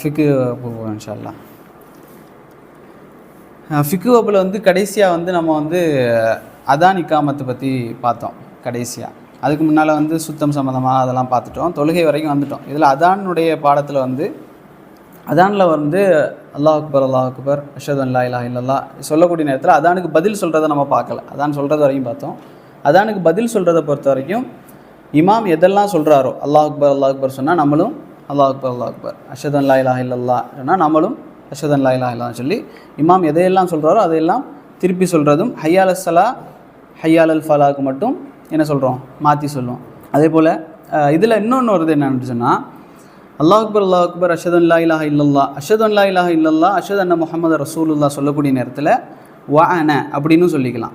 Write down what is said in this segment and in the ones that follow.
ஃபிக்கு போவோம் இன்ஷால்லா ஃபிக்கு வப்பில் வந்து கடைசியாக வந்து நம்ம வந்து அதான் இக்காமத்தை பற்றி பார்த்தோம் கடைசியாக அதுக்கு முன்னால் வந்து சுத்தம் சம்மந்தமாக அதெல்லாம் பார்த்துட்டோம். தொழுகை வரைக்கும் வந்துட்டோம். இதில் அதானுடைய பாடத்தில் வந்து அதானில் வந்து அல்லாஹ் அக்பர் அல்லாஹ் அக்பர் அஷத் அல்லா இல்லா இல்லல்லா சொல்லக்கூடிய நேரத்தில் அதானுக்கு பதில் சொல்கிறத நம்ம பார்க்கல. அதான் சொல்கிறது வரைக்கும் பார்த்தோம். அதானுக்கு பதில் சொல்கிறத பொறுத்த வரைக்கும் இமாம் எதெல்லாம் சொல்கிறாரோ அல்லாஹ் அக்பர் அல்லாஹ் அக்பர் சொன்னால் நம்மளும் அல்லாஹ் அக்பர் அல்லாஹ் அக்பர். அஷதன் அல்லா இலா இல்லல்லா சொன்னால் நம்மளும் அஷத் அல்லா இலா இல்லா சொல்லி இமாம் எதையெல்லாம் சொல்கிறாரோ அதையெல்லாம் திருப்பி சொல்கிறதும் ஹையால் சலா ஹையால் அல் ஃபலாக்கு மட்டும் என்ன சொல்கிறோம் மாற்றி சொல்லுவோம் அதே போல் இதில் இன்னொன்று வருது என்னன்னு சொன்னால் அல்லாஹ் அக்பர் அல்லா அக்பர் அஷத் அல்லா இலாஹ இல்லல்லா அஷதன் அல்லா இலாஹ இல்லல்லா அஷத் அண்ணா முகமது ரசூலுல்லா சொல்லக்கூடிய நேரத்தில் வ அன அப்படின்னு சொல்லிக்கலாம்.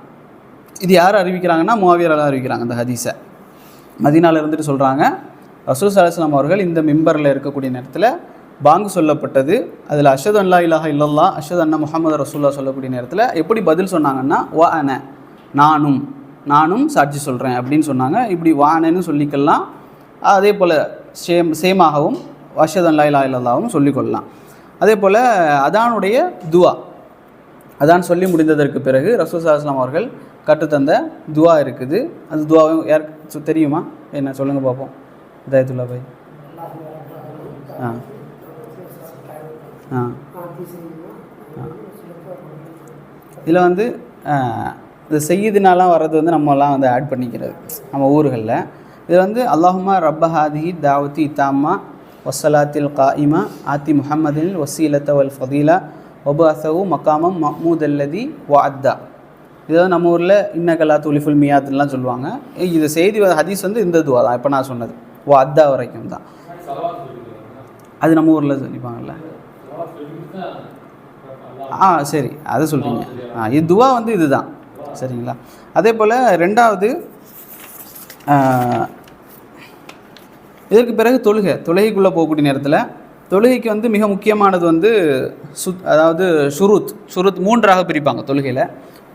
இது யார் அறிவிக்கிறாங்கன்னா முவாவியரெல்லாம் அறிவிக்கிறாங்க இந்த ஹதீஸை. மதினாவில் இருந்துட்டு சொல்கிறாங்க ரசூல் சலாஸ்லாம் அவர்கள் இந்த மிம்பரில் இருக்கக்கூடிய நேரத்தில் பாங்கு சொல்லப்பட்டது. அதில் அஷத் அல்லா இல்லாஹா இல்லல்லா அஷத் அண்ணா முகமது ரசூல்லா சொல்லக்கூடிய நேரத்தில் எப்படி பதில் சொன்னாங்கன்னா வா அன நானும் நானும் சாட்சி சொல்கிறேன் அப்படின்னு சொன்னாங்க. இப்படி வானன்னு சொல்லிக்கலாம். அதே போல் சேம் சேமாகவும் அஷத் அல்லா இல்லா இல்லாவும் சொல்லிக்கொள்ளலாம் அதே போல் அதானுடைய துவா அதான் சொல்லி முடிந்ததற்கு பிறகு ரசூல் சலாஸ்லாம் அவர்கள் கற்றுத்தந்த துவா இருக்குது. அந்த துவாவும் யார் தெரியுமா? என்ன சொல்லுங்கள் பார்ப்போம் தயத்துல்லா ভাই ஆ. ஆ. இதில் வந்து இந்த செய்யுதுனாலாம் வர்றது வந்து நம்மலாம் வந்து ஆட் பண்ணிக்கிறது நம்ம ஊர்களில். இது வந்து அல்லாஹுமா ரப்பஹாதி தாவத்தி இத்தாமா வசலாத்தில் காயிமா ஆத்தி முஹம்மதில் வசீலத்த வல் ஃபதீலா ஒபு அசவு மக்காமம் மஹ்மூத் அல்லதி வாத்தா இது வந்து நம்ம ஊரில் இன்னகலா துலிஃபுல் மியாத்துலாம் சொல்லுவாங்க. இது செய்தி வ- ஹதீஸ் வந்து இந்த துவா தான் இப்போ நான் சொன்னது. ஓ அத்தா வரைக்கும் தான். அது நம்ம ஊரில் சொல்லிப்பாங்கல்ல. ஆ சரி அதை சொல்கிறீங்க ஆ இது துவா வந்து இதுதான். சரிங்களா? அதே போல் ரெண்டாவது இதற்கு பிறகு தொழுகை. தொழுகைக்குள்ளே போகக்கூடிய நேரத்தில் தொழுகைக்கு வந்து மிக முக்கியமானது வந்து சுத் அதாவது ஷுருத் ஷுருத் மூன்றாக பிரிப்பாங்க தொழுகையில்.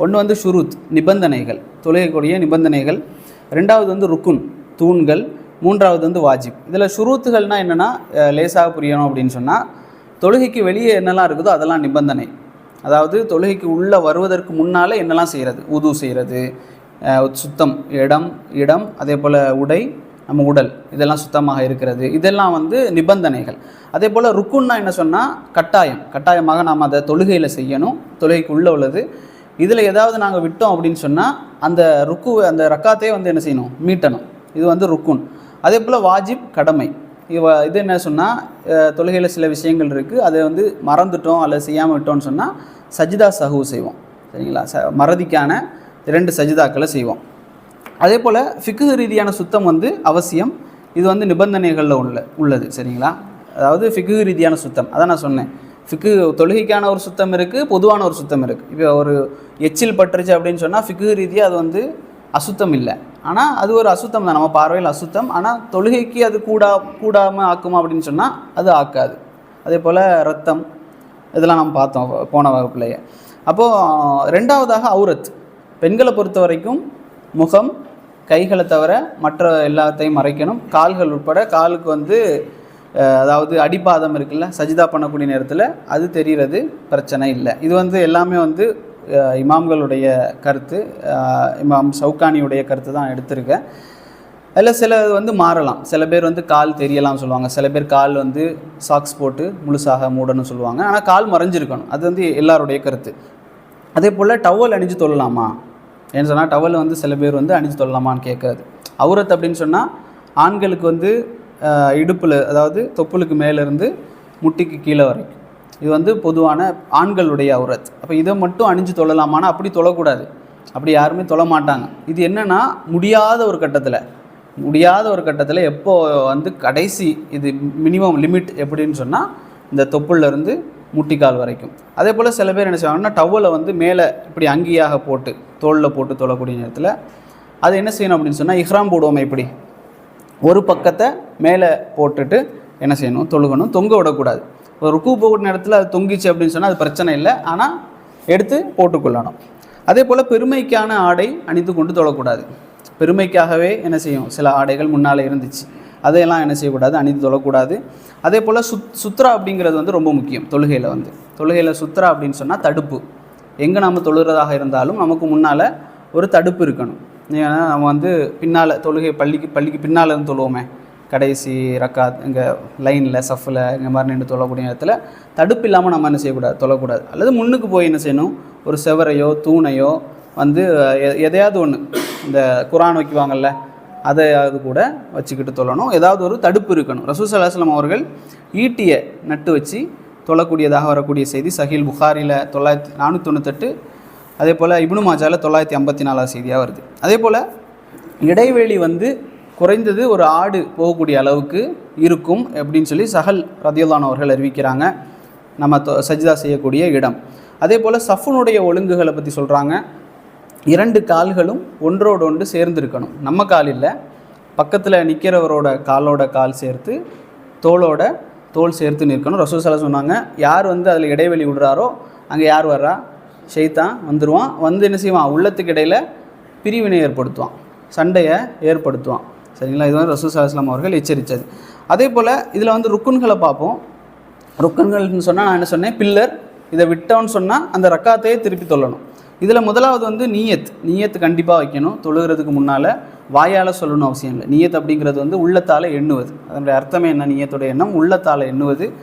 ஒன்று வந்து ஷுருத் நிபந்தனைகள். தொழுகைக்குரிய நிபந்தனைகள். ரெண்டாவது வந்து ருக்குன் தூண்கள். மூன்றாவது வந்து வாஜிப். இதில் ஷுரூத்துகள்னால் என்னென்னா லேசாக புரியணும் அப்படின்னு சொன்னால் தொழுகைக்கு வெளியே என்னெல்லாம் இருக்குதோ அதெல்லாம் நிபந்தனை. அதாவது தொழுகைக்கு உள்ளே வருவதற்கு முன்னால் என்னெல்லாம் செய்கிறது உது செய்கிறது சுத்தம் இடம் இடம் அதே போல் உடை நம்ம உடல் இதெல்லாம் சுத்தமாக இருக்கிறது. இதெல்லாம் வந்து நிபந்தனைகள். அதே போல் ருக்குன்னா என்ன சொன்னால் கட்டாயம். கட்டாயமாக நாம் அதை தொழுகையில் செய்யணும். தொழுகைக்கு உள்ளே உள்ளது. இதில் ஏதாவது நாங்கள் விட்டோம் அப்படின்னு சொன்னால் அந்த ருக்கு அந்த ரக்காத்தையே வந்து என்ன செய்யணும்? மீட்டணும். இது வந்து ருக்குன். அதே போல் வாஜிப் கடமை. இவ இது என்ன சொன்னால் தொழுகையில் சில விஷயங்கள் இருக்குது அதை வந்து மறந்துட்டோம் அல்லது செய்யாமல் விட்டோம்னு சொன்னால் சஜிதா சஹு செய்வோம். சரிங்களா? ச மறதிக்கான இரண்டு சஜிதாக்களை செய்வோம். அதே போல் ஃபிக்கு ரீதியான சுத்தம் வந்து அவசியம். இது வந்து நிபந்தனைகளில் உள்ள உள்ளது. சரிங்களா? அதாவது ஃபிக்கு ரீதியான சுத்தம். அதான் நான் சொன்னேன். ஃபிக்கு தொழுகைக்கான ஒரு சுத்தம் இருக்குது பொதுவான ஒரு சுத்தம் இருக்குது இப்போ ஒரு எச்சில் பட்டுருச்சு அப்படின்னு சொன்னால் ஃபிக்கு ரீதியாக அது வந்து அசுத்தம் இல்லை ஆனால் அது ஒரு அசுத்தம் தான் நம்ம பார்வையில் அசுத்தம். ஆனால் தொழுகைக்கு அது கூடா கூடாமல் ஆக்குமா அப்படின்னு சொன்னால் அது ஆக்காது. அதே போல் ரத்தம் இதெல்லாம் நம்ம பார்த்தோம் போன வகுப்புலையே. அப்போது ரெண்டாவதாக அவுரத் பெண்களை பொறுத்த வரைக்கும் முகம் கைகளை தவிர மற்ற எல்லாத்தையும் மறைக்கணும். கால்கள் உட்பட காலுக்கு வந்து அதாவது அடிப்பாதம் இருக்குல்ல சஜிதா பண்ணக்கூடிய நேரத்தில் அது தெரிகிறது பிரச்சனை இல்லை. இது வந்து எல்லாமே வந்து இமாம்களுடைய கருத்து இமாம் சவுகானியுடைய கருத்து தான் எடுத்திருக்கேன். அதில் சில வந்து மாறலாம். சில பேர் வந்து கால் தெரியலாம் சொல்லுவாங்க. சில பேர் கால் வந்து சாக்ஸ் போட்டு முழுசாக மூடணும்னு சொல்லுவாங்க. ஆனால் கால் மறைஞ்சிருக்கணும். அது வந்து எல்லாருடைய கருத்து. அதே போல் டவல் அணிஞ்சு தொல்லலாமா ஏன்னு சொன்னால் டவல் வந்து சில பேர் வந்து அணிஞ்சு தொல்லலாமான்னு கேட்குறது அவுரத் அப்படின்னு சொன்னால் ஆண்களுக்கு வந்து இடுப்பில் அதாவது தொப்புளுக்கு மேலேருந்து முட்டிக்கு கீழே வரைக்கும். இது வந்து பொதுவான ஆண்களுடைய அவுரத் அப்போ இதை மட்டும் அணிஞ்சு தொழலாமானா? அப்படி தொழக்கூடாது. அப்படி யாருமே தொழ மாட்டாங்க இது என்னென்னா முடியாத ஒரு கட்டத்தில். முடியாத ஒரு கட்டத்தில் எப்போ வந்து கடைசி இது மினிமம் லிமிட் எப்படின்னு சொன்னால் இந்த தொப்புள்ள இருந்து முட்டிக்கால் வரைக்கும். அதே போல் சில பேர் என்ன செய்வாங்கன்னா டவலை வந்து மேலே இப்படி அங்கியாக போட்டு தோளில் போட்டு தொழக்கூடிய நேரத்தில் அது என்ன செய்யணும் அப்படின்னு சொன்னால் இஹ்ராம் போடுவோமே இப்படி. ஒரு பக்கத்தை மேலே போட்டுட்டு என்ன செய்யணும்? தொழுகணும். தொங்க விடக்கூடாது. ஒரு ருக்கு போகிற நேரத்தில் அது தொங்கிச்சு அப்படின்னு சொன்னால் அது பிரச்சனை இல்லை. ஆனால் எடுத்து போட்டுக்கொள்ளணும். அதே போல் பெருமைக்கான ஆடை அணிந்து கொண்டு தொழக்கூடாது. பெருமைக்காகவே என்ன செய்யும்? சில ஆடைகள் முன்னால் இருந்துச்சு. அதையெல்லாம் என்ன செய்யக்கூடாது? அணிந்து தொழக்கூடாது. அதே போல் சுத் சுத்ரா அப்படிங்கிறது வந்து ரொம்ப முக்கியம் தொழுகையில் வந்து. தொழுகையில் சுத்ரா அப்படின்னு சொன்னால் தடுப்பு. எங்கே நம்ம தொழுகிறதாக இருந்தாலும் நமக்கு முன்னால் ஒரு தடுப்பு இருக்கணும். ஏன்னா நம்ம வந்து பின்னால் தொழுகை பள்ளிக்கு பள்ளிக்கு பின்னால் இருந்து தொழுவோமே. கடைசி ரக்காத் இங்கே லைனில் சஃப்பில் இந்த மாதிரி நின்று தொழக்கூடிய நேரத்தில் தடுப்பு இல்லாமல் நம்ம என்ன செய்யக்கூடாது? தொழக்கூடாது. அல்லது முன்னுக்கு போய் என்ன செய்யணும்? ஒரு செவரையோ தூணையோ வந்து எ- எதையாவது ஒன்று இந்த குரான் வைக்குவாங்கள்ல அதையாவது கூட வச்சுக்கிட்டு தொழணும். ஏதாவது ஒரு தடுப்பு இருக்கணும். ரசூல் சலாஹ்லாம் அவர்கள் ஈட்டியை நட்டு வச்சு தொழக்கூடியதாக வரக்கூடிய செய்தி சஹீல் புகாரியில் தொள்ளாயிரத்தி நானூற்றி தொண்ணூத்தெட்டு அதே போல் இப்னு மாஜாவில் தொள்ளாயிரத்தி ஐம்பத்தி நாலாவது செய்தியாக வருது. அதே போல் இடைவெளி வந்து குறைந்தது ஒரு ஆடு போகக்கூடிய அளவுக்கு இருக்கும் அப்படின்னு சொல்லி சஹல் ரதியுல்லான் அவர்கள் அறிவிக்கிறாங்க. நம்ம தொ- செய்யக்கூடிய இடம். அதே போல் சஃபுனுடைய ஒழுங்குகளை பற்றி சொல்கிறாங்க இரண்டு கால்களும் ஒன்றோடு ஒன்று சேர்ந்து இருக்கணும் நம்ம கால் இல்லை. பக்கத்தில் நிற்கிறவரோட காலோட கால் சேர்த்து தோளோட தோல் சேர்த்து நிற்கணும். ரசூல் சலா சொன்னாங்க. யார் வந்து அதில் இடைவெளி விடுறாரோ அங்கே யார் வர்றா? ஷெய்தான் வந்துடுவான் வந்து என்ன செய்வான்? உள்ளத்துக்கு இடையில் பிரிவினை ஏற்படுத்துவான். சண்டையை ஏற்படுத்துவான். சரிங்களா? இது வந்து ரசூல் சலாஹ்லாம் அவர்கள் எச்சரித்தது. அதே போல் இதில் வந்து ருக்குன்களை பார்ப்போம். ருக்குன்கள்னு சொன்னால் நான் என்ன சொன்னேன்? பில்லர். இதை விட்டோன்னு சொன்னால் அந்த ரக்காத்தையே திருப்பி தொல்லணும். இதில் முதலாவது வந்து நீயத். நீயத் கண்டிப்பாக வைக்கணும். தொழுகிறதுக்கு முன்னால் வாயால் சொல்லணும் அவசியம் இல்லை. நீயத் அப்படிங்கிறது வந்து உள்ளத்தால் எண்ணுவது. அதனுடைய அர்த்தமே என்ன? நீயத்துடைய எண்ணம் உள்ளத்தால் எண்ணுவது.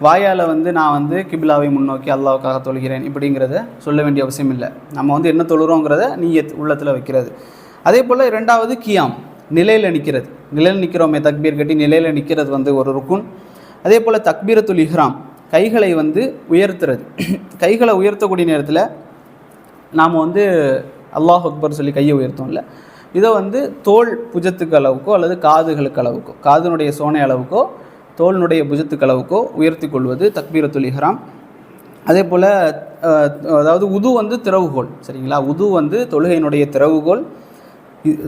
வாயால் வந்து நான் வந்து கிபிலாவை முன்னோக்கி அல்லாவுக்காக தொழுகிறேன் இப்படிங்கிறத சொல்ல வேண்டிய அவசியம் இல்லை. நம்ம வந்து என்ன தொழுகிறோங்கிறத நீயத் உள்ளத்தில் வைக்கிறது. அதே போல் ரெண்டாவது கியாம். நிலையில் நிற்கிறது நிலையில் நிற்கிறோமே தக்பீர் கட்டி நிலையில் நிற்கிறது வந்து ஒரு ருக்குன். அதே போல் தக்பீரத்துல் இஹ்ராம் கைகளை வந்து உயர்த்துறது. கைகளை உயர்த்தக்கூடிய நேரத்தில் நாம் வந்து அல்லாஹ் அக்பர் சொல்லி கையை உயர்த்தோம்ல இதை வந்து தோல் புஜத்துக்கு அளவுக்கோ அல்லது காதுகளுக்கு அளவுக்கோ காதுனுடைய சோனை அளவுக்கோ தோலினுடைய புஜத்துக்கு அளவுக்கோ உயர்த்தி கொள்வது தக்பீரத்துல் இஹ்ராம். அதே போல் அதாவது உது வந்து திறவுகோல் சரிங்களா? உது வந்து தொழுகையினுடைய திறவுகோல்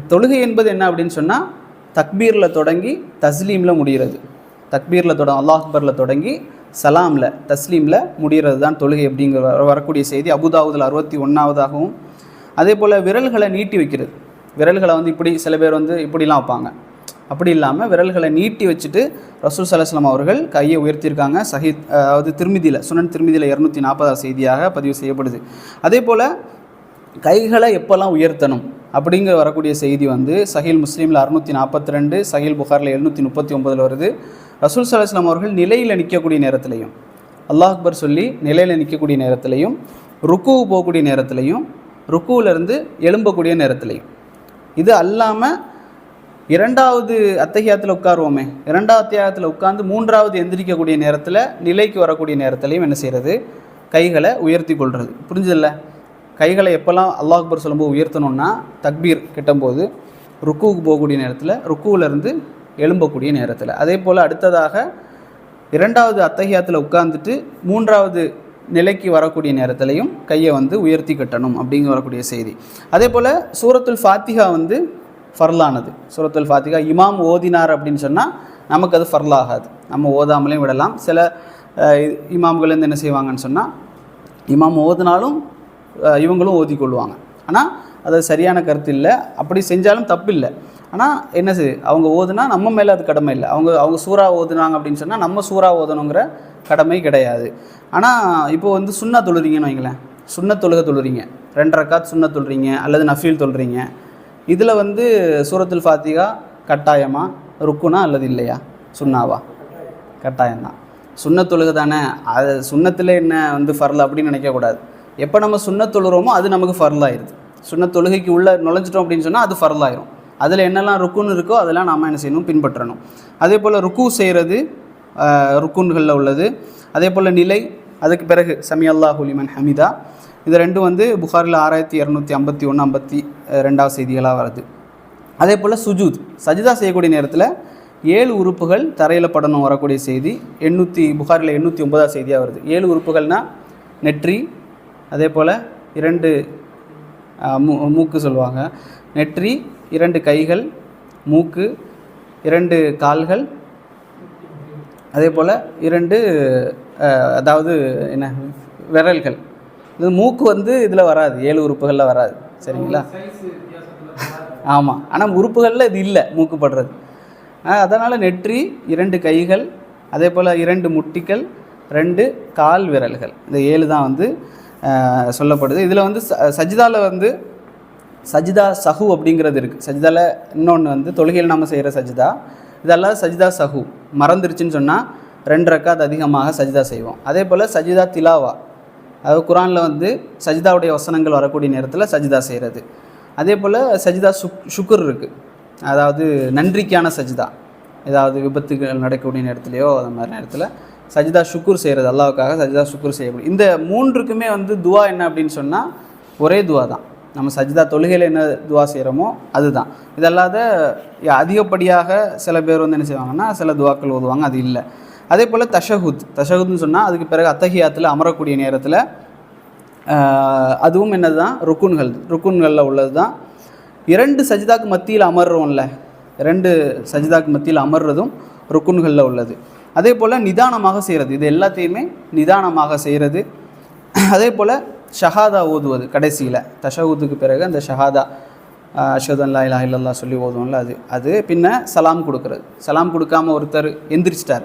தொழுகை என்பது என்ன அப்படின்னு சொன்னால் தக்பீரில் தொடங்கி தஸ்லீமில் முடிகிறது. தக்பீரில் தொட அல்லாஹ் அக்பரில் தொடங்கி சலாமில் தஸ்லீமில் முடிகிறது தான் தொழுகை அப்படிங்கிற வர- வரக்கூடிய செய்தி. அபுதாவுதில் அறுபத்தி ஒன்றாவதாகவும் அதே போல் விரல்களை நீட்டி வைக்கிறது. விரல்களை வந்து இப்படி சில பேர் வந்து இப்படிலாம் வைப்பாங்க. அப்படி இல்லாமல் விரல்களை நீட்டி வச்சுட்டு ரசூல் சலாஹ்லாம் அவர்கள் கையை உயர்த்தியிருக்காங்க. சஹித் அதாவது திருமிதியில் சுனன் திருமிதியில் இரநூத்தி நாற்பதாம் செய்தியாக பதிவு செய்யப்படுது. அதே போல் கைகளை எப்போல்லாம் உயர்த்தணும்? அப்படிங்கிற வரக்கூடிய செய்தி வந்து சஹீல் முஸ்லீமில் அறுநூற்றி நாற்பத்தி ரெண்டு சஹீல் புகாரில் எழுநூற்றி முப்பத்தி ஒம்பதில் வருது. ரசூல் சலாஹ்லாம் அவர்கள் நிலையில் நிற்கக்கூடிய நேரத்திலையும் அல்லாஹ் அக்பர் சொல்லி நிலையில் நிற்கக்கூடிய நேரத்திலையும் ருக்கு போகக்கூடிய நேரத்திலையும் ருக்குவிலிருந்து எழும்பக்கூடிய நேரத்திலையும். இது அல்லாமல் இரண்டாவது அத்தகையத்தில் உட்காருவோமே இரண்டாவது அத்தியாயத்தில் உட்கார்ந்து மூன்றாவது எந்திரிக்கக்கூடிய நேரத்தில் நிலைக்கு வரக்கூடிய நேரத்திலையும் என்ன செய்கிறது கைகளை உயர்த்தி கொள்வது புரிஞ்சதில்ல? கைகளை எப்போல்லாம் அல்லாஹ் அக்பர் சொல்லும்போது உயர்த்தணும்னா தக்பீர் கிட்டும்போது ருக்குவுக்கு போகக்கூடிய நேரத்தில் ருக்குவிலிருந்து எழும்பக்கூடிய நேரத்தில். அதே போல் அடுத்ததாக இரண்டாவது அத்தகையத்தில் உட்கார்ந்துட்டு மூன்றாவது நிலைக்கு வரக்கூடிய நேரத்திலையும் கையை வந்து உயர்த்தி கட்டணும் அப்படிங்க வரக்கூடிய செய்தி. அதே போல் சூரத்துல் ஃபாத்திகா வந்து ஃபர்லானது. சூரத்துல் ஃபாத்திகா இமாம் ஓதினார் அப்படின்னு சொன்னால் நமக்கு அது ஃபர்லாகாது. நம்ம ஓதாமலையும் விடலாம். சில இமாம்கள் வந்து என்ன செய்வாங்கன்னு சொன்னால் இமாம் ஓதுனாலும் இவங்களும் ஓதிக்கொள்வாங்க ஆனால் அது சரியான கருத்து இல்லை. அப்படி செஞ்சாலும் தப்பு இல்லை. ஆனால் என்ன செய்யுது அவங்க ஓதுனா நம்ம மேலே அது கடமை இல்லை. அவங்க அவங்க சூறா ஓதுனாங்க அப்படின்னு சொன்னால் நம்ம சூறா ஓதணுங்கிற கடமை கிடையாது. ஆனால் இப்போ வந்து சுண்ணா தொழுறீங்கன்னு வைங்களேன். சுண்ண தொழுக தொழுறீங்க. ரெண்டரை காத் சுண்ண தொழுறீங்க அல்லது நஃபீல் தொழுறீங்க. இதில் வந்து சூரத்துல் ஃபாத்திகா கட்டாயமா ருக்குனா அல்லது இல்லையா? சுண்ணாவா? கட்டாயம்தான். சுண்ணத் தொழுகை தானே அது சுண்ணத்தில் என்ன வந்து ஃபர்ல் அப்படின்னு நினைக்கக்கூடாது எப்போ நம்ம சுண்ணத் தொழுகிறோமோ அது நமக்கு ஃபர்லாயிருது. சுண்ண தொழுகைக்கு உள்ளே நுழைஞ்சிட்டோம் அப்படின்னு சொன்னால் அது ஃபர்லாயிரும். அதில் என்னெல்லாம் ருக்குன்னு இருக்கோ அதெல்லாம் நாம் என்ன செய்யணும்? பின்பற்றணும். அதே போல் ருக்கு செய்கிறது ருக்குன்களில் உள்ளது. அதே போல் நிலை அதுக்கு பிறகு சமி அல்லா ஹுலிமன் ஹமிதா. இது ரெண்டும் வந்து புகாரில் ஆறாயிரத்தி இரநூத்தி ஐம்பத்தி ஒன்று ஐம்பத்தி ரெண்டாவது செய்திகளாக வருது. அதே போல் சுஜூத் சஜிதா செய்யக்கூடிய நேரத்தில் ஏழு உறுப்புகள் தரையில் படணும் வரக்கூடிய செய்தி. எண்ணூற்றி புகாரில் எண்ணூற்றி ஒன்பதாவது செய்தியாக வருது. ஏழு உறுப்புகள்னால் நெற்றி அதே போல் இரண்டு மூ மூக்கு சொல்லுவாங்க. நெற்றி இரண்டு கைகள் மூக்கு இரண்டு கால்கள். அதே போல் இரண்டு அதாவது என்ன விரல்கள். இது மூக்கு வந்து இதில் வராது ஏழு உறுப்புகளில் வராது. சரிங்களா? ஆமாம் ஆனால் உறுப்புகளில் இது இல்லை மூக்கு படுறது. அதனால் நெற்றி இரண்டு கைகள் அதே போல் இரண்டு முட்டிகள் ரெண்டு கால் விரல்கள். இந்த ஏழு தான் வந்து சொல்லப்படுது. இதில் வந்து ச சஜிதாவில் வந்து சஜிதா சஹு அப்படிங்கிறது இருக்குது சஜிதாவில் இன்னொன்று வந்து தொழுகையில் நம்ம செய்கிற சஜிதா. இதெல்லாம் சஜிதா சஹு. மறந்துருச்சுன்னு சொன்னால் ரெண்டு ரக்காத் அதிகமாக சஜிதா செய்வோம். அதே போல் சஜிதா திலாவா. அதாவது குரானில் வந்து சஜிதாவுடைய வசனங்கள் வரக்கூடிய நேரத்தில் சஜிதா செய்கிறது அதே போல் சஜிதா சுக் சுக்குர் இருக்குது அதாவது நன்றிக்கான சஜிதா. ஏதாவது விபத்துகள் நடக்கக்கூடிய நேரத்துலையோ அந்த மாதிரி நேரத்தில் சஜிதா சுக்குர் செய்கிறது அல்லாவுக்காக சஜிதா சுக்குர் செய்யப்படும். இந்த மூன்றுக்குமே வந்து துவா என்ன அப்படின்னு சொன்னால் ஒரே துவா தான். நம்ம சஜிதா தொழுகையில் என்ன துவா செய்கிறோமோ அதுதான். இதல்லாத அதிகப்படியாக சில பேர் வந்து என்ன செய்வாங்கன்னா சில துவாக்கள் ஓதுவாங்க அது இல்லை. அதே போல் தஷஹுத். தஷஹுத்னு சொன்னால் அதுக்கு பிறகு அத்தஹியாத்தில் அமரக்கூடிய நேரத்தில் அதுவும் என்னது தான் ருக்குன்கள். ருக்குன்களில் உள்ளது தான் இரண்டு சஜிதாக்கு மத்தியில் அமர்றோம்ல ரெண்டு சஜிதாக்கு மத்தியில் அமர்றதும் ருக்குன்களில் உள்ளது. அதே போல் நிதானமாக செய்கிறது இது எல்லாத்தையுமே நிதானமாக செய்கிறது அதே போல் ஷஹாதா ஓதுவது கடைசியில். தஷஹூத்துக்கு பிறகு அந்த ஷஹாதா அஷதன் லா இல்லல்லா சொல்லி ஓதுவோம்ல அது அது பின்ன சலாம் கொடுக்குறது. சலாம் கொடுக்காம ஒருத்தர் எந்திரிச்சிட்டார்.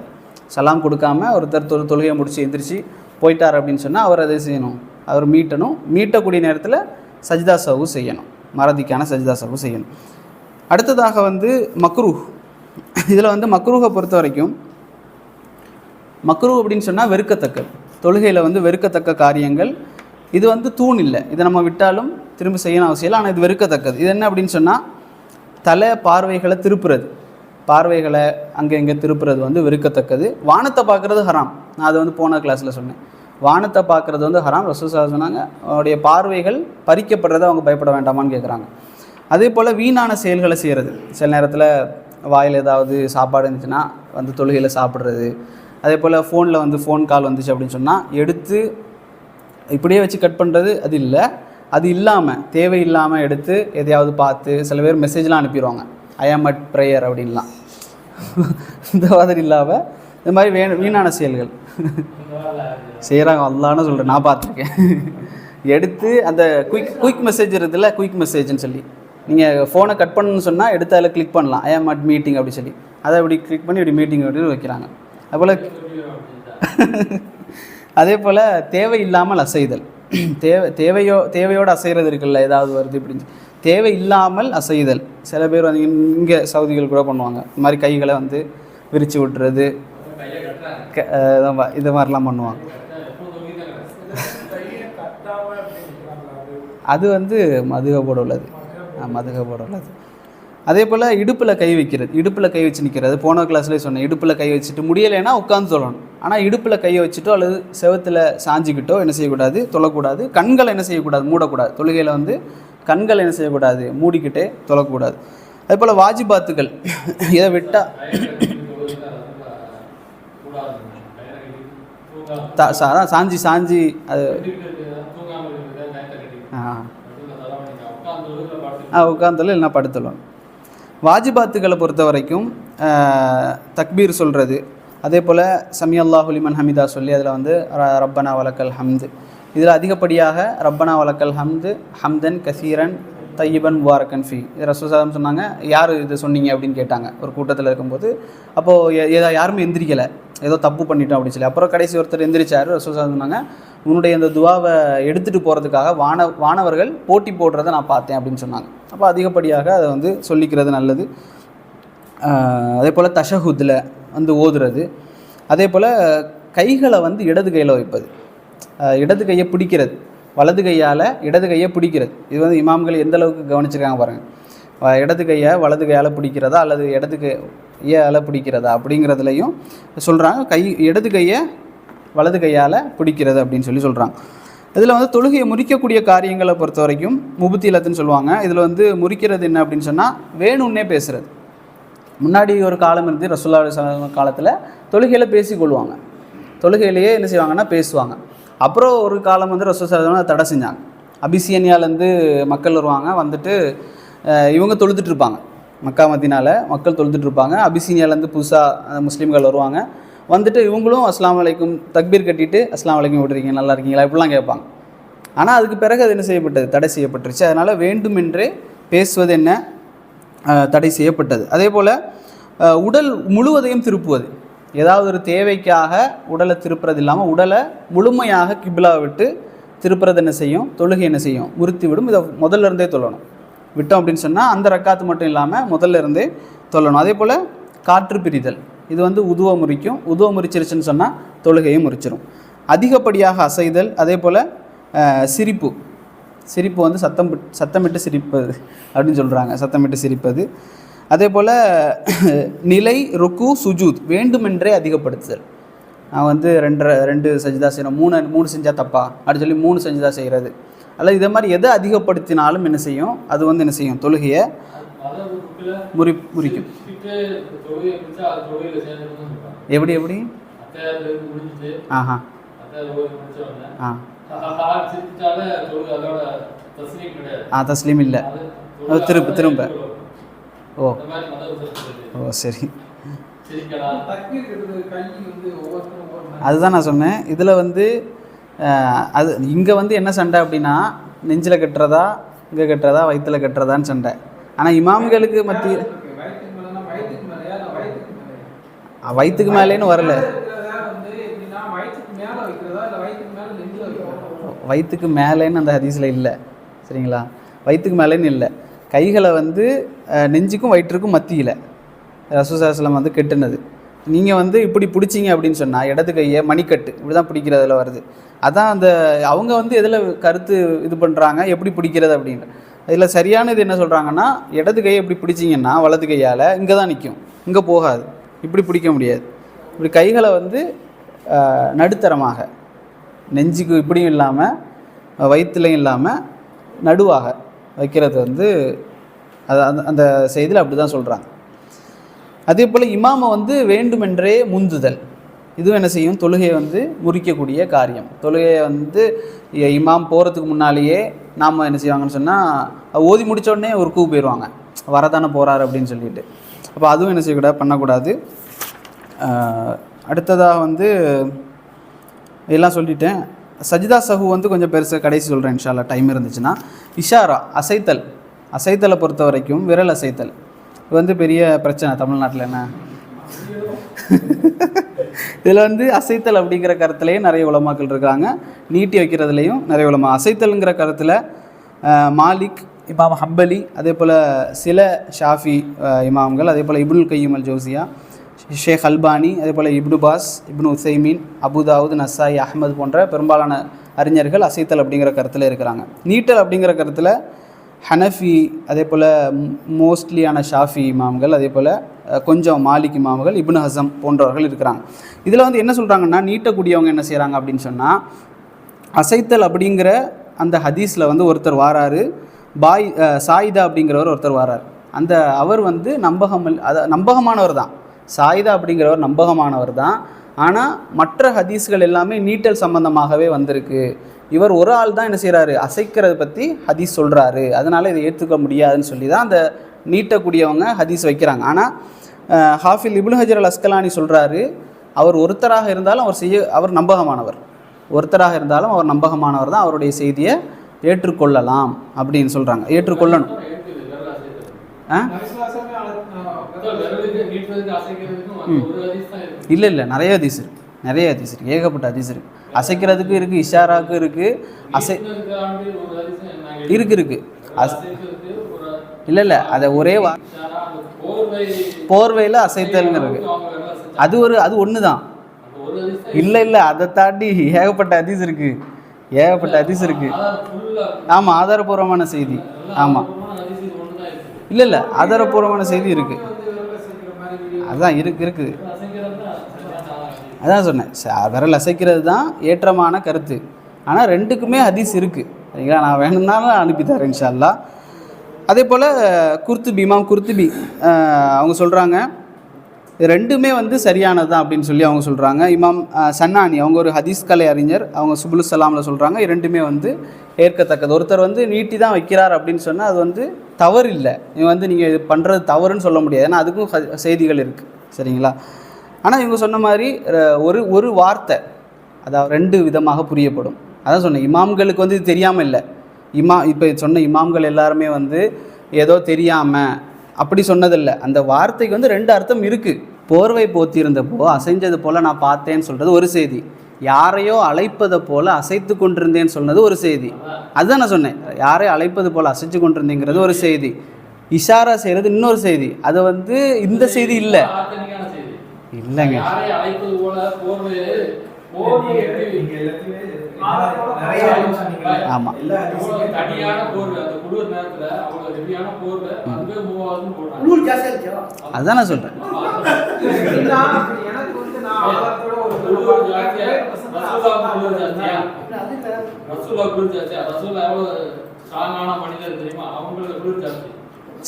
சலாம் கொடுக்காம ஒருத்தர் தொழு தொழுகையை முடித்து எந்திரிச்சு போயிட்டார் அப்படின்னு சொன்னால் அவர் அதை செய்யணும். அவர் மீட்டணும். மீட்டக்கூடிய நேரத்தில் சஜிதா சவு செய்யணும். மறதிக்கான சஜிதா சவு செய்யணும். அடுத்ததாக வந்து மக்ரூஹ். இதில் வந்து மக்ரூஹை பொறுத்த வரைக்கும் மக்ரூ அப்படின்னு சொன்னால் வெறுக்கத்தக்கது தொழுகையில் வந்து வெறுக்கத்தக்க காரியங்கள். இது வந்து தூண் இல்லை. இதை நம்ம விட்டாலும் திரும்ப செய்யணும் அவசியம் இல்லை. ஆனால் இது வெறுக்கத்தக்கது. இது என்ன அப்படின்னு சொன்னால் தலை பார்வைகளை திருப்புறது. பார்வைகளை அங்கே இங்கே திருப்புறது வந்து வெறுக்கத்தக்கது. வானத்தை பார்க்குறது ஹராம். நான் அதை வந்து போன கிளாஸில் சொன்னேன். வானத்தை பார்க்குறது வந்து ஹராம். ரசூசா சொன்னாங்க அவருடைய பார்வைகள் பறிக்கப்படுறதை அவங்க பயப்பட வேண்டாமான்னு கேட்குறாங்க அதே போல் வீணான செயல்களை செய்கிறது சில நேரத்தில் வாயில் ஏதாவது சாப்பாடு இருந்துச்சுன்னா வந்து தொழுகையில் சாப்பிட்றது. அதே போல் ஃபோனில் வந்து ஃபோன் கால் வந்துச்சு அப்படின்னு சொன்னால் எடுத்து இப்படியே வச்சு கட் பண்ணுறது அது இல்லை. அது இல்லாமல் தேவையில்லாமல் எடுத்து எதையாவது பார்த்து சில பேர் மெசேஜ்லாம் அனுப்பிடுவாங்க. ஐ ஆம் அட் ப்ரேயர் அப்படின்லாம். இந்த மாதிரி இல்லாமல் இந்த மாதிரி வே வீணான செயல்கள். செய்கிறாங்க அல்லான்னு சொல்கிறேன் நான் பார்த்துருக்கேன். எடுத்து அந்த குயிக் குயிக் மெசேஜ் இருக்குதுல்ல குயிக் மெசேஜ்னு சொல்லி. நீங்கள் ஃபோனை கட் பண்ணணும்னு சொன்னால் எடுத்து அதில் கிளிக் பண்ணலாம். ஐ ஆம் அட் மீட்டிங் அப்படி சொல்லி. அதை அப்படி கிளிக் பண்ணி இப்படி மீட்டிங் அப்படின்னு வைக்கிறாங்க. அதுபோல் அதே போல் தேவையில்லாமல் அசைதல். தேவை தேவையோ தேவையோடு அசைகிறது இருக்குல்ல ஏதாவது வருது இப்படின்னு தேவை இல்லாமல் அசைதல். சில பேர் வந்து இங்கே சவுதிகள் கூட பண்ணுவாங்க. இந்த மாதிரி கைகளை வந்து விரித்து விட்டுறது க- இது மாதிரிலாம் பண்ணுவாங்க. அது வந்து மதுகப்போட உள்ளது. மதுகப்போட உள்ளது. அதே போல் இடுப்பில் கை வைக்கிறது. இடுப்பில் கை வச்சு நிற்கிறது போன கிளாஸ்லேயே சொன்னேன். இடுப்பில் கை வச்சுட்டு முடியலைன்னா உட்காந்து சொல்லணும். ஆனால் இடுப்பில் கையை வச்சுட்டோ அல்லது செவத்தில் சாஞ்சிக்கிட்டோ என்ன செய்யக்கூடாது? தொழக்கூடாது. கண்களை என்ன செய்யக்கூடாது? மூடக்கூடாது. தொழுகையில் வந்து கண்களை என்ன செய்யக்கூடாது? மூடிக்கிட்டே தொழக்கூடாது. அதே போல் வாஜிபாத்துகள். இதை விட்டால் அதான் சாஞ்சி சாஞ்சி அது ஆ. ஆ உட்காந்துல இல்லைன்னா படுத்துள்ளோம் வாஜிபாத்துகளை பொறுத்த வரைக்கும் தக்பீர் சொல்கிறது அதே போல் சமி அல்லாஹுலிமன் ஹமிதா சொல்லி அதில் வந்து ர- ரப்பனா வலக்கல் ஹம்து. இதில் அதிகப்படியாக ரப்பனா வலக்கல் ஹம்து ஹம்தன் கசீரன் தையபன் முபாரக்கன் ஃபி. இது ரசூசாதம் சொன்னாங்க யார் இது சொன்னீங்க? அப்படின்னு கேட்டாங்க ஒரு கூட்டத்தில் இருக்கும்போது. அப்போது ஏதோ யாருமே எந்திரிக்கலை. ஏதோ தப்பு பண்ணிட்டோம் அப்படின்னு சொல்லி. அப்புறம் கடைசி ஒருத்தர் எந்திரிச்சார் ரசூசாதம் சொன்னாங்க உன்னுடைய இந்த துவாவை எடுத்துகிட்டு போகிறதுக்காக வான வானவர்கள் போட்டி போடுறதை நான் பார்த்தேன் அப்படின்னு சொன்னாங்க. அப்போ அதிகப்படியாக அதை வந்து சொல்லிக்கிறது நல்லது. அதே போல் தஷஹுதில் வந்து ஓதுறது. அதே போல் கைகளை வந்து இடது கையில் வைப்பது. இடது கையை பிடிக்கிறது. வலது கையால் இடது கையை பிடிக்கிறது. இது வந்து இமாம்கள் எந்த அளவுக்கு கவனிச்சிருக்காங்க பாருங்கள் இடது கையை வலது கையால் பிடிக்கிறதா அல்லது இடது கையால் பிடிக்கிறதா அப்படிங்கிறதுலையும் சொல்கிறாங்க கை இடது கையை வலது கையால் பிடிக்கிறது அப்படின்னு சொல்லி சொல்கிறாங்க இதில் வந்து தொழுகையை முறிக்கக்கூடிய காரியங்களை பொறுத்த வரைக்கும் முபுத்திலத்துன்னு சொல்லுவாங்க. இதில் வந்து முறிக்கிறது என்ன அப்படின்னு சொன்னால் வேணும்னே பேசுகிறது முன்னாடி ஒரு காலம் இருந்து ரசுல்லா காலத்தில் தொழுகையில் பேசிக்கொள்வாங்க தொழுகையிலேயே என்ன செய்வாங்கன்னா பேசுவாங்க. அப்புறம் ஒரு காலம் வந்து ரசூல் தடை செஞ்சாங்க. அபிசியனியாலேருந்து மக்கள் வருவாங்க வந்துட்டு இவங்க தொழுதுட்டு இருப்பாங்க. மக்கா மத்தினால் மக்கள் தொழுதுட்டு இருப்பாங்க. அபிசீனியாலேருந்து புதுசாக முஸ்லீம்கள் வருவாங்க. வந்துட்டு இவங்களும் அஸ்லாம் அலைக்கும் தக்பீர் கட்டிட்டு அஸ்லாம் வலைக்கும் விட்டுறீங்க நல்லா இருக்கீங்களா? இப்படிலாம் கேட்பாங்க. ஆனால் அதுக்கு பிறகு அது என்ன செய்யப்பட்டது? தடை செய்யப்பட்டுருச்சு. அதனால் வேண்டுமென்றே பேசுவது என்ன? தடை செய்யப்பட்டது. அதே போல் உடல் முழுவதையும் திருப்புவது. ஏதாவது ஒரு தேவைக்காக உடலை திருப்புறது இல்லாமல் உடலை முழுமையாக கிபிலாவை விட்டு திருப்புறது என்ன செய்யும்? தொழுகை என்ன செய்யும்? உறுத்தி விடும். இதை முதல்ல இருந்தே தொழணும். விட்டோம் அப்படின்னு சொன்னால் அந்த ரக்காத்து மட்டும் இல்லாமல் முதல்ல இருந்தே தொல்லணும் அதே போல் காற்று பிரிதல். இது வந்து உதுவ முறிக்கும். உதுவ முறிச்சிருச்சுன்னு சொன்னால் தொழுகையும் முறிச்சிடும் அதிகப்படியாக அசைதல் அதே போல் சிரிப்பு. சிரிப்பு வந்து சத்தம் சத்தமிட்டு சிரிப்பது அப்படின்னு சொல்கிறாங்க சத்தமிட்டு சிரிப்பது. அதே போல் நிலை ருக்கு சுஜூத் வேண்டுமென்றே அதிகப்படுத்துதல். நான் வந்து ரெண்டரை ரெண்டு செஞ்சுதான் செய்யணும். மூணு மூணு செஞ்சால் தப்பா? அப்படின்னு சொல்லி மூணு செஞ்சுதான் செய்கிறது அல்ல இதே மாதிரி எதை அதிகப்படுத்தினாலும் என்ன செய்யும்? அது வந்து என்ன செய்யும்? தொழுகையை முறி முறிக்கும். எப்படி எப்படி? ஆஹா. ஆ. ஆ தஸ்லீம் இல்லை. திரும்ப திரும்ப. ஓ. ஓ சரி. அதுதான் நான் சொன்னேன். இதில் வந்து அது இங்கே வந்து என்ன சண்டை அப்படின்னா நெஞ்சில் கட்டுறதா இங்கே கட்டுறதா வயிற்றில் கட்டுறதான்னு சண்டை. ஆனால் இமாம்களுக்கு மத்திய வயிற்றுக்கு மேலேன்னு வரல. வயிற்றுக்கு மேலேன்னு அந்த ஹதீஸில் இல்லை. சரிங்களா? வயிற்றுக்கு மேலேன்னு இல்லை. கைகளை வந்து நெஞ்சுக்கும் வயிற்றுக்கும் மத்தியில். ரசூசாஸ்லம் வந்து கெட்டுனது. நீங்கள் வந்து இப்படி பிடிச்சிங்க அப்படின்னு சொன்னால் இடது கையை மணிக்கட்டு இப்படி தான் பிடிக்கிறதுல வருது. அதான் அந்த அவங்க வந்து எதில் கருத்து இது பண்ணுறாங்க எப்படி பிடிக்கிறது அப்படின்ற இதில் சரியானது என்ன சொல்கிறாங்கன்னா இடது கையை இப்படி பிடிச்சிங்கன்னா வலது கையால் இங்கே தான் நிற்கும் இங்கே போகாது. இப்படி பிடிக்க முடியாது. இப்படி கைகளை வந்து நடுத்தரமாக நெஞ்சுக்கு இப்படியும் இல்லாமல் வயிற்றுலையும் இல்லாமல் நடுவாக வைக்கிறது வந்து அது அந்த அந்த செய்தியில் அப்படி தான் சொல்கிறாங்க அதே போல் இமாமை வந்து வேண்டுமென்றே முந்துதல். இதுவும் என்ன செய்யும்? தொழுகையை வந்து முறிக்கக்கூடிய காரியம். தொழுகையை வந்து இமாம் போகிறதுக்கு முன்னாலேயே நாம் என்ன செய்வாங்கன்னு சொன்னால் ஓதி முடிச்ச உடனே ஒரு கூ போயிடுவாங்க வரதானே போகிறாரு அப்படின்னு சொல்லிட்டு. அப்போ அதுவும் என்ன செய்யக்கூடாது? பண்ணக்கூடாது. அடுத்ததாக வந்து எல்லாம் சொல்லிட்டேன். சஜிதா சஹு வந்து கொஞ்சம் பெருசாக கடைசி சொல்கிறேன் இன்ஷால்லா டைம் இருந்துச்சுன்னா. இஷாரா அசைத்தல். அசைத்தலை பொறுத்த வரைக்கும் விரல் அசைத்தல். இது வந்து பெரிய பிரச்சனை. தமிழ்நாட்டில் என்ன? இதில் வந்து அசைத்தல் அப்படிங்கிற கருத்துலேயும் நிறைய உலமாக்கள் இருக்காங்க. நீட்டி வைக்கிறதுலையும் நிறைய உலமா அசைத்தல்ங்கிற கருத்தில் மாலிக் இமாம் ஹம்பலி அதே போல் சில ஷாஃபி இமாம்கள் அதே போல் இபுல் கையும் அல் ஜோசியா ஷேக் அல்பானி அதே போல் Ibn Baz Ibn Uthaymeen Abu Dawud Nasai Ahmad போன்ற பெரும்பாலான அறிஞர்கள் அசைத்தல் அப்படிங்கிற கருத்தில் இருக்கிறாங்க. நீட்டல் அப்படிங்கிற கருத்தில் ஹனஃபி அதே போல் மோஸ்ட்லியான ஷாஃபி இமாம்கள் அதே போல் கொஞ்சம் மாலிக் இமாம்கள் இப்னு ஹசம் போன்றவர்கள் இருக்கிறாங்க. இதில் வந்து என்ன சொல்கிறாங்கன்னா நீட்டக்கூடியவங்க என்ன செய்கிறாங்க அப்படின்னு சொன்னால் அசைத்தல் அப்படிங்கிற அந்த ஹதீஸில் வந்து ஒருத்தர் வாராரு பாய் சாயிதா அப்படிங்கிறவர் ஒருத்தர் வாரார். அந்த அவர் வந்து நம்பகம் அத நம்பகமானவர் தான். சாயிதா அப்படிங்கிறவர் நம்பகமானவர் தான். ஆனால் மற்ற ஹதீஸ்கள் எல்லாமே நீட்டல் சம்பந்தமாகவே வந்திருக்கு. இவர் ஒரு ஆள் தான் என்ன செய்கிறாரு அசைக்கிறத பற்றி ஹதீஸ் சொல்கிறாரு அதனால் இதை ஏற்றுக்க முடியாதுன்னு சொல்லி தான் அந்த நீட்டக்கூடியவங்க ஹதீஸ் வைக்கிறாங்க. ஆனால் ஹாஃபில் இபுல் ஹஜர் அல் அஸ்கலானி சொல்கிறாரு அவர் ஒருத்தராக இருந்தாலும் அவர் செய்ய அவர் நம்பகமானவர். ஒருத்தராக இருந்தாலும் அவர் நம்பகமானவர் தான் அவருடைய செய்தியை ஏற்றுக்கொள்ளலாம். அப்படின்னு சொல்கிறாங்க ஏற்றுக்கொள்ளணும். ஆ? இல்லை இல்லை நிறைய ஹதீஸ் இருக்குது நிறைய ஹதீஸ் இருக்குது ஏகப்பட்ட ஹதீஸ் இருக்குது அசைக்கிறதுக்கும் இருக்குது இஷாராவுக்கும் இருக்குது அசை நீட்டுறதுக்கு இருக்கு. இருக்குது அஸ் இல்லை இல்லை அதை ஒரே வா போர்வையில் அசைத்தல்ங்கிறது. அவங்க அது ஒரு அது ஒன்று தான் இல்லை இல்லை அதை தாண்டி ஏகப்பட்ட ஹதீஸ் இருக்குது ஏகப்பட்ட ஹதீஸ் இருக்குது ஆமாம் ஆதாரபூர்வமான செய்தி. ஆமாம் இல்லை இல்லை ஆதாரபூர்வமான செய்தி இருக்குது அதுதான் இருக்கு இருக்குது அசைக்கிறது தான் சரியான ஹதீஸ். அதான் சொன்னேன். விரல் அசைக்கிறது தான் ஏற்றமான கருத்து. ஆனால் ரெண்டுக்குமே ஹதீஸ் இருக்குது சரிங்களா? நான் வேணும்னாலும் அனுப்பி தரேன் இன்ஷா அல்லாஹ் அதே போல் குர்த்துபி இமாம் குர்த்துபி அவங்க சொல்கிறாங்க ரெண்டுமே வந்து சரியானது தான் அப்படின்னு சொல்லி அவங்க சொல்கிறாங்க இமாம் சன்னானி அவங்க ஒரு ஹதீஸ் கலை அறிஞர். அவங்க சுபுலு சலாமில் சொல்கிறாங்க இரண்டுமே வந்து ஏற்கத்தக்கது. ஒருத்தர் வந்து நீட்டி தான் வைக்கிறார் அப்படின்னு சொன்னால் அது வந்து தவறு இல்லை இவன் வந்து நீங்கள் இது பண்ணுறது தவறுன்னு சொல்ல முடியாது. ஏன்னா அதுக்கும் ஹ- செய்திகள் இருக்குது சரிங்களா? ஆனால் இவங்க சொன்ன மாதிரி ஒரு ஒரு வார்த்தை அதாவது ரெண்டு விதமாக புரியப்படும். அதான் சொன்னேன் இமாம்களுக்கு வந்து இது தெரியாமல் இல்லை. இமா இப்போ சொன்ன இமாம்கள் எல்லாருமே வந்து ஏதோ தெரியாமல் அப்படி சொன்னதில்லை. அந்த வார்த்தைக்கு வந்து ரெண்டு அர்த்தம் இருக்குது போர்வை போத்தியிருந்தப்போ அசைஞ்சது போல் நான் பார்த்தேன்னு சொல்கிறது ஒரு செய்தி. யாரையோ அழைப்பதை போல அசைத்து கொண்டிருந்தேன்னு சொன்னது ஒரு செய்தி. அதுதான் நான் சொன்னேன் யாரையோ அழைப்பது போல அசைச்சு கொண்டிருந்தேங்கிறது ஒரு செய்தி. இஷாரா செய்கிறது இன்னொரு செய்தி. அது வந்து இந்த செய்தி இல்லை. இல்லைங்க. யாரை அழைப்பது போல போர்வை போர்வை எப்படி ஆமாம் அவ்வளவு தனியான போர்வை அந்த குளிர் நேரத்துல அவ்வளவு ஹெவியான போர்வை அங்கே மூவ் ஆகுதுன்னு போடுறாங்க குளிர் ஜாஸ்தியா இருந்துச்சா அதுதான் நான் சொல்கிறேன் அப்படின்னா, எனக்கு வந்து நான் ஆதாரத்தோட ஒரு குளிர் ஜாஸ்தியா? ரசூலா குளிர் ஜாஸ்தியா? அது இல்ல. ரசூலா குளிர் ஜாஸ்தியா? ரசூலா எவ்வளவு ஸ்ட்ராங்கான மனிதர் தெரியுமா? அவங்களுக்கு குளிர் ஜாஸ்தி.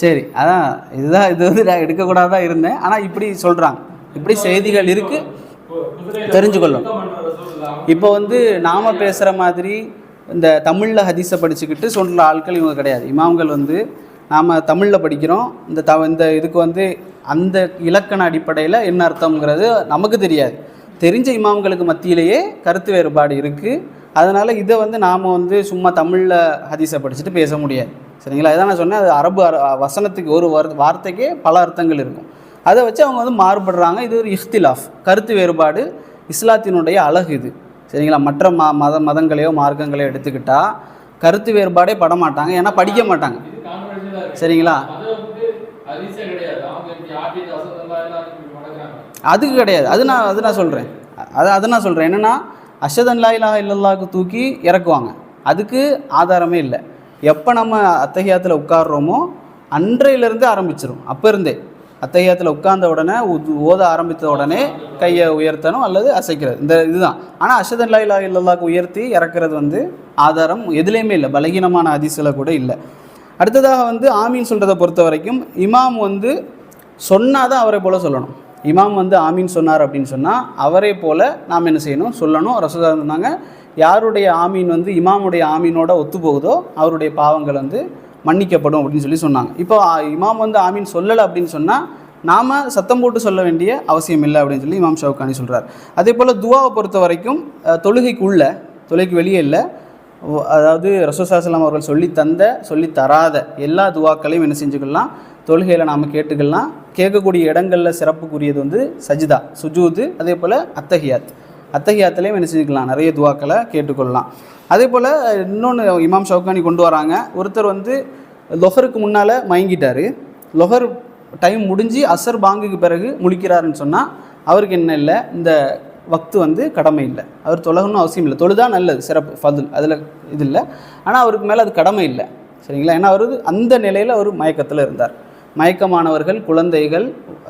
சரி அதான் இதுதான் இது வந்து நான் எடுக்கக்கூடாதான் இருந்தேன். ஆனால் இப்படி சொல்கிறாங்க இப்படி செய்திகள் இருக்குது தெரிஞ்சுக்கொள்ளும். இப்போ வந்து நாம் பேசுகிற மாதிரி இந்த தமிழில் ஹதீஸை படிச்சுக்கிட்டு சொல்கிற ஆட்கள் இவங்க கிடையாது. இமாம்கள் வந்து நாம் தமிழில் படிக்கிறோம். இந்த த இந்த இதுக்கு வந்து அந்த இலக்கண அடிப்படையில் என்ன அர்த்தம்ங்கிறது நமக்கு தெரியாது. தெரிஞ்ச இமாம்களுக்கு மத்தியிலேயே கருத்து வேறுபாடு இருக்குது அதனால் இதை வந்து நாம் வந்து சும்மா தமிழில் ஹதீஸை படிச்சுட்டு பேச முடியாது. சரிங்களா? இதான் நான் சொன்னேன். அது அரபு வசனத்துக்கு ஒரு வார்த்தைக்கே பல அர்த்தங்கள் இருக்கும். அதை வச்சு அவங்க வந்து மாறுபடுறாங்க. இது ஒரு இஃப்திலாஃப். கருத்து வேறுபாடு இஸ்லாத்தினுடைய அழகு இது. சரிங்களா? மற்ற ம மத மதங்களையோ மார்க்கங்களையோ எடுத்துக்கிட்டால் கருத்து வேறுபாடே பட மாட்டாங்க. ஏன்னா படிக்க மாட்டாங்க. சரிங்களா? அதுக்கு கிடையாது. அது நான் அது நான் சொல்கிறேன் அது அது நான் சொல்கிறேன் என்னென்னா அஷதன் லா இலாஹ இல்லல்லாஹ்க்கு தூக்கி இறக்குவாங்க. அதுக்கு ஆதாரமே இல்லை. எப்போ நம்ம அத்தகையாத்தில் உட்கார்றோமோ அன்றையிலேருந்து ஆரம்பிச்சிரும். அப்போ இருந்தே. அத்தையத்தில் உட்கார்ந்த உடனே ஓத ஆரம்பித்த உடனே கையை உயர்த்தணும் அல்லது அசைக்கிறது. இந்த இதுதான். ஆனால் அஷதன் லா இல்லாக்கு உயர்த்தி இறக்குறது வந்து ஆதாரம் எதுலேயுமே இல்லை. பலகீனமான அதிசல கூட இல்லை. அடுத்ததாக வந்து ஆமீன் சொல்கிறத பொறுத்த வரைக்கும் இமாம் வந்து சொன்னால் தான் அவரை போல் சொல்லணும். இமாம் வந்து ஆமீன் சொன்னார் அப்படின்னு சொன்னால் அவரை போல் நாம் என்ன செய்யணும்? சொல்லணும். ரசோதா இருந்தாங்க யாருடைய ஆமீன் வந்து இமாமுடைய ஆமீனோட ஒத்து போகுதோ அவருடைய பாவங்கள் வந்து மன்னிக்கப்படும் அப்படின்னு சொல்லி சொன்னாங்க. இப்போ இமாம் வந்து ஆமீன் சொல்லலை அப்படின்னு சொன்னால் நாம் சத்தம் போட்டு சொல்ல வேண்டிய அவசியம் இல்லை அப்படின்னு சொல்லி இமாம் ஷவுகானி சொல்கிறார் அதே போல் துவாவை பொறுத்த வரைக்கும் தொழுகைக்கு உள்ள தொழுகைக்கு வெளியே இல்லை அதாவது ரசோசாசலாம் அவர்கள் சொல்லி தந்த சொல்லி தராத எல்லா துவாக்களையும் என்ன செஞ்சுக்கலாம் தொழுகையில் நாம் கேட்டுக்கலாம். கேட்கக்கூடிய இடங்களில் சிறப்புக்குரியது வந்து சஜிதா சுஜூது அதே போல் அத்தஹியாத். அத்தஹியாத்துலேயும் என்ன செஞ்சுக்கலாம் நிறைய துவாக்களை கேட்டுக்கொள்ளலாம். அதே போல் இன்னொன்று இமாம் ஷவுகானி கொண்டு வராங்க. ஒருத்தர் வந்து லொஹருக்கு முன்னால் மயங்கிட்டார். லொஹர் டைம் முடிஞ்சு அசர் பாங்குக்கு பிறகு முழிக்கிறாருன்னு சொன்னால் அவருக்கு என்ன இல்லை இந்த வக்து வந்து கடமை இல்லை. அவர் தொழகணும் அவசியம் இல்லை. தொழுதா நல்லது சிறப்பு ஃபதுல் அதில் இது இல்லை. ஆனால் அவருக்கு மேலே அது கடமை இல்லை. சரிங்களா? ஏன்னா அவர் அந்த நிலையில் அவர் மயக்கத்தில் இருந்தார். மயக்கமானவர்கள் குழந்தைகள்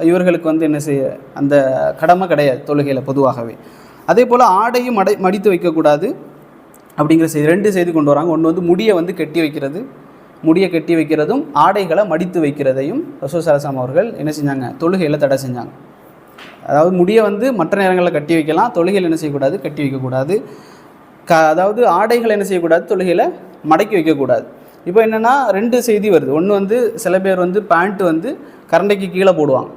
இவர்களுக்கு வந்து என்ன செய்ய அந்த கடமை கிடையாது தொழுகையில் பொதுவாகவே. அதே போல் ஆடையும் மடை மடித்து வைக்கக்கூடாது. அப்படிங்கிற செய்தி ரெண்டு செய்தி கொண்டு வராங்க. ஒன்று வந்து முடியை வந்து கெட்டி வைக்கிறது. முடியை கெட்டி வைக்கிறதும் ஆடைகளை மடித்து வைக்கிறதையும் ரசூல் சரசாம் அவர்கள் என்ன செஞ்சாங்க? தொழுகையில் தடை செஞ்சாங்க. அதாவது முடியை வந்து மற்ற நேரங்களில் கட்டி வைக்கலாம் தொழுகையில் என்ன செய்யக்கூடாது? கட்டி வைக்கக்கூடாது. க அதாவது ஆடைகளை என்ன செய்யக்கூடாது? தொழுகையில் மடக்கி வைக்கக்கூடாது. இப்போ என்னென்னா ரெண்டு செய்தி வருது. ஒன்று வந்து சில பேர் வந்து பேண்ட்டு வந்து கரண்டைக்கு கீழே போடுவாங்க.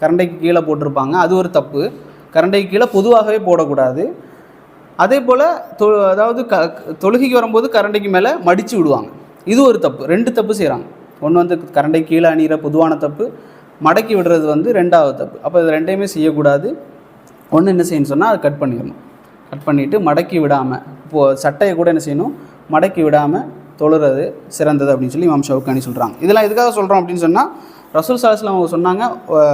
கரண்டைக்கு கீழே போட்டிருப்பாங்க. அது ஒரு தப்பு. கரண்டைக்கு கீழே பொதுவாகவே போடக்கூடாது. அதே போல் தொ அதாவது க தொழுகைக்கு வரும்போது கரண்டைக்கு மேலே மடித்து விடுவாங்க. இது ஒரு தப்பு. ரெண்டு தப்பு செய்கிறாங்க ஒன்று வந்து கரண்டை கீழே அணிகிற பொதுவான தப்பு மடக்கி விடுறது வந்து ரெண்டாவது தப்பு. அப்போ இது ரெண்டையுமே செய்யக்கூடாது. ஒன்று என்ன செய்யணும்னு சொன்னால் அதை கட் பண்ணிடணும். கட் பண்ணிவிட்டு மடக்கி விடாமல் இப்போது சட்டையை கூட என்ன செய்யணும்? மடக்கி விடாமல் தொழுறது சிறந்தது அப்படின்னு சொல்லி இமாம் ஷவுக்கானி சொல்கிறாங்க இதெல்லாம் எதுக்காக சொல்கிறோம் அப்படின்னு சொன்னால் ரசூல் சாஸ்லாம் அவங்க சொன்னாங்க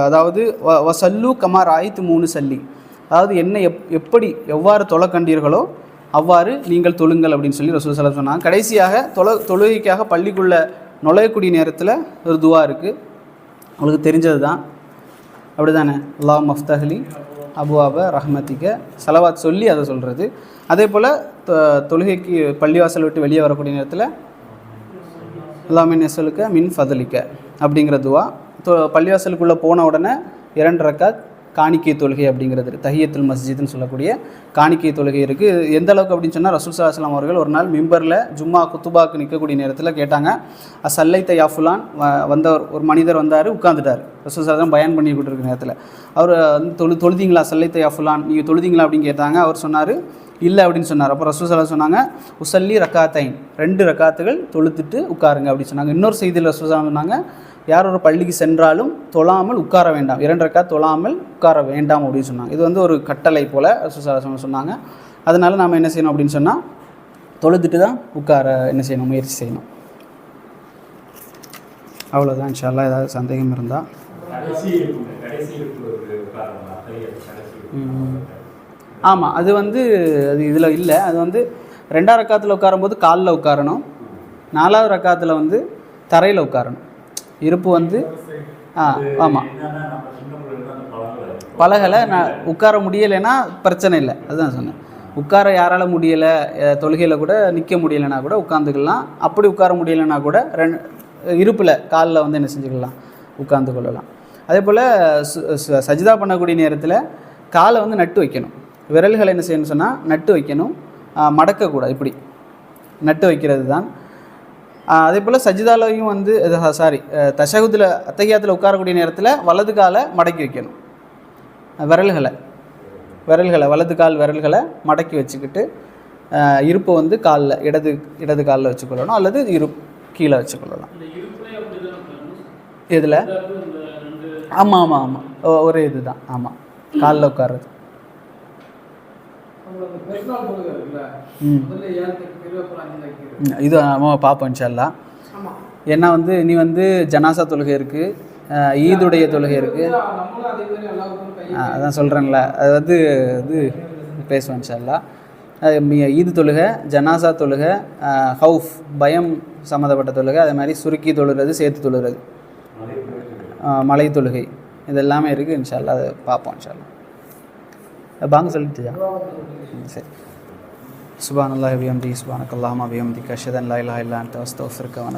அதாவது வ- சல்லு கமார் ஆயித்து மூணு சல்லி. அதாவது என்ன எப் எப்படி எவ்வாறு தொலை கண்டீர்களோ அவ்வாறு நீங்கள் தொழுங்கள் அப்படின்னு சொல்லி ரசூல் சொன்னாங்க. கடைசியாக தொலை தொழுகைக்காக பள்ளிக்குள்ளே நுழையக்கூடிய நேரத்தில் ஒரு துவா இருக்குது உங்களுக்கு தெரிஞ்சது தான் அப்படி தானே லா மஃப்தஹலி அபுவாப ரஹ்மத்திக்க செலவாத் சொல்லி அதை சொல்கிறது அதே போல் தொழுகைக்கு பள்ளிவாசல் விட்டு வெளியே வரக்கூடிய நேரத்தில் அல்லாமின் சொல்லுக்க மின் ஃபதலிக்க அப்படிங்கிற துவா. தொ பள்ளிவாசலுக்குள்ளே போன உடனே இரண்டு ரக்காத் காணிக்கை தொழுகை அப்படிங்கிறது தஹியத்துல் மஸ்ஜித்னு சொல்லக்கூடிய காணிக்கை தொழுகை இருக்குது எந்த அளவுக்கு அப்படின்னு சொன்னால் ரசூல் சலாஹலாம் அவர்கள் ஒரு நாள் மிம்பரில் ஜும்மா குத்துபாக்கு நிற்கக்கூடிய நேரத்தில் கேட்டாங்க சல்லை யாஃபுலான் வ- வந்தவர் ஒரு மனிதர் வந்தார் உட்காந்துட்டார் ரசூல் சலாஹம் பயன் பண்ணி கொடுத்துருக்க நேரத்தில். அவர் வந்து தொழு தொழுதிங்களா? சல்லை யாஃபுலான் நீங்கள் தொழுதிங்களா? அப்படின்னு கேட்டாங்க. அவர் சொன்னார் இல்லை அப்படின்னு சொன்னார். அப்போ ரசூல் சலா சொன்னாங்க உசல்லி ரக்காத்தைன். ரெண்டு ரக்காத்துகள் தொழுத்துட்டு உட்காருங்க அப்படின்னு சொன்னாங்க. இன்னொரு செய்தியில் ரசூல் சொன்னாங்க யார் ஒரு பள்ளிக்கு சென்றாலும் தொழாமல் உட்கார வேண்டாம். இரண்டு ரக்கா தொழாமல் உட்கார வேண்டாம் அப்படின்னு சொன்னாங்க. இது வந்து ஒரு கட்டளை போல் சொன்னாங்க. அதனால் நாம் என்ன செய்யணும் அப்படின்னு சொன்னால் தொழுதுட்டு தான் உட்கார என்ன செய்யணும் முயற்சி செய்யணும். அவ்வளோதான் இன்ஷால்லா ஏதாவது சந்தேகம் இருந்தால். ஆமாம் அது வந்து அது இதில் இல்லை. அது வந்து ரெண்டாவது ரக்காத்தில் உட்காரும்போது காலில் உட்காரணும். நாலாவது ரக்காத்தில் வந்து தரையில் உட்காரணும். இருப்பு வந்து ஆ ஆமாம் என்னன்னா பழகலை நான் உட்கார முடியலைன்னா பிரச்சனை இல்லை. அதுதான் சொன்னேன். உட்கார யாரால் முடியலை தொழுகையில் கூட நிற்க முடியலைன்னா கூட உட்காந்துக்கலாம் அப்படி உட்கார முடியலைன்னா கூட ரெண்டு இருப்பில் காலில் வந்து என்ன செஞ்சுக்கலாம்? உட்கார்ந்து கொள்ளலாம். அதே போல் சு- சஜிதா பண்ணக்கூடிய நேரத்தில் காலை வந்து நட்டு வைக்கணும். விரல்களை என்ன செய்யணும்னு சொன்னால் நட்டு வைக்கணும். மடக்கக்கூடாது இப்படி. நட்டு வைக்கிறது தான் அதே போல் சஜிதாலையும் வந்து சாரி தஷகுதில் அத்தகையாத்தில் உட்காரக்கூடிய நேரத்தில் வலது காலை மடக்கி வைக்கணும். விரல்களை. விரல்களை வலது கால் விரல்களை மடக்கி வச்சுக்கிட்டு இருப்பை வந்து காலில் இடது இடது காலில் வச்சுக்கொள்ளணும். அல்லது இரு கீழே வச்சுக்கொள்ளலாம். இதில் ஆமாம் ஆமாம் ஆமாம் ஒரே இது தான் ஆமாம் காலில் உட்கார்றது உங்களுக்கு அந்த பெருநாள் தொழுகை இருக்குல்ல ம் முதல்ல ஏழத்துக்கு இருபத்தி அஞ்சு வைக்கிறது ம், இது நம்ம பார்ப்போம் இன்ஷால்லா. ஆமா. ஏன்னா வந்து நீ வந்து ஜனாசா தொழுகை இருக்குது ஈதுடைய தொழுகை இருக்குது நம்மளும் அதே மாதிரி எல்லாருக்கும் கை அதான் சொல்கிறேன்ல அது வந்து இது பேசுவேன் இன்ஷால்லா. ஈது தொழுகை ஜனாசா தொழுகை ஹவுஃப் பயம் சம்மந்தப்பட்ட தொழுகை அதே மாதிரி சுருக்கி தொழுகிறது சேர்த்து தொழுகிறது மலை தொழுகை. இது எல்லாமே இருக்குது இன்ஷால்லா. அதை பார்ப்போம் இன்ஷால்லா. பாங்க சொல்லிட்டு சரி. சுபான் அல்லாஹ் பிஹம்தி சுபானக் அல்லாஹ் பிஹம்தி கஷதன் லா இலாஹ இல்லா அன்த அஸ்தக்ஃபிருக்க வ